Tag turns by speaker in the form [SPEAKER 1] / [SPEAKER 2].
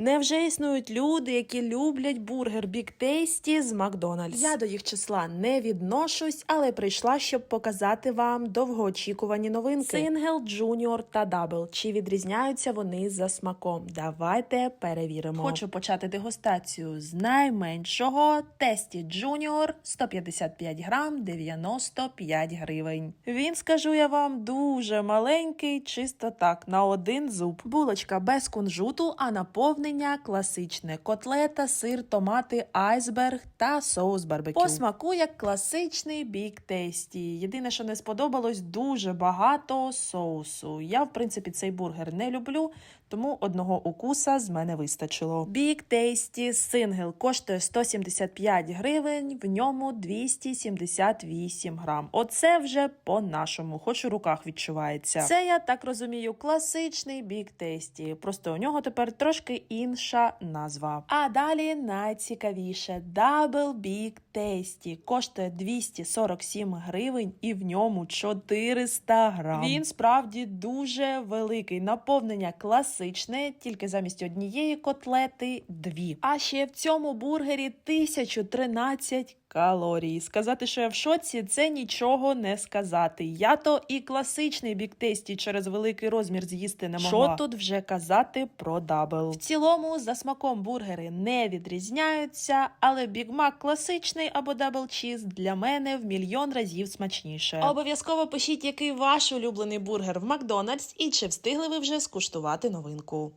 [SPEAKER 1] Невже існують люди, які люблять бургер Big Tasty з Макдональдс? Я до їх числа не відношусь, але прийшла, щоб показати вам довгоочікувані новинки. Сингл, Джуніор та Дабл. Чи відрізняються вони за смаком? Давайте перевіримо. Хочу почати дегустацію з найменшого Тесті Джуніор 155 грам 95 гривень. Він, скажу я вам, дуже маленький, чисто так, на один зуб. Булочка без кунжуту, а наповнення класичне: котлета, сир, томати, айсберг та соус барбекю. По смаку як класичний бік тесті. Єдине, що не сподобалось, дуже багато соусу. Я, в принципі, цей бургер не люблю, тому одного укуса з мене вистачило. Бік тесті сингл коштує 175 гривень, в ньому 278 грам. Оце вже по-нашому, хоч у руках відчувається. Це я так розумію, класичний бік тесті. Просто у нього тепер трошки інша назва. А далі найцікавіше Double Big Tasty. Коштує 247 гривень і в ньому 400 грам. Він справді дуже великий. Наповнення класичне, тільки замість однієї котлети дві. А ще в цьому бургері 1013 калорій. Сказати, що я в шоці, це нічого не сказати. Я то і класичний біктесті через великий розмір з'їсти не могла. Що тут вже казати про дабл? В цілому за смаком бургери не відрізняються, але бігмак класичний або дабл чіз для мене в мільйон разів смачніше. Обов'язково пишіть, який ваш улюблений бургер в Макдональдс і чи встигли ви вже скуштувати новинку.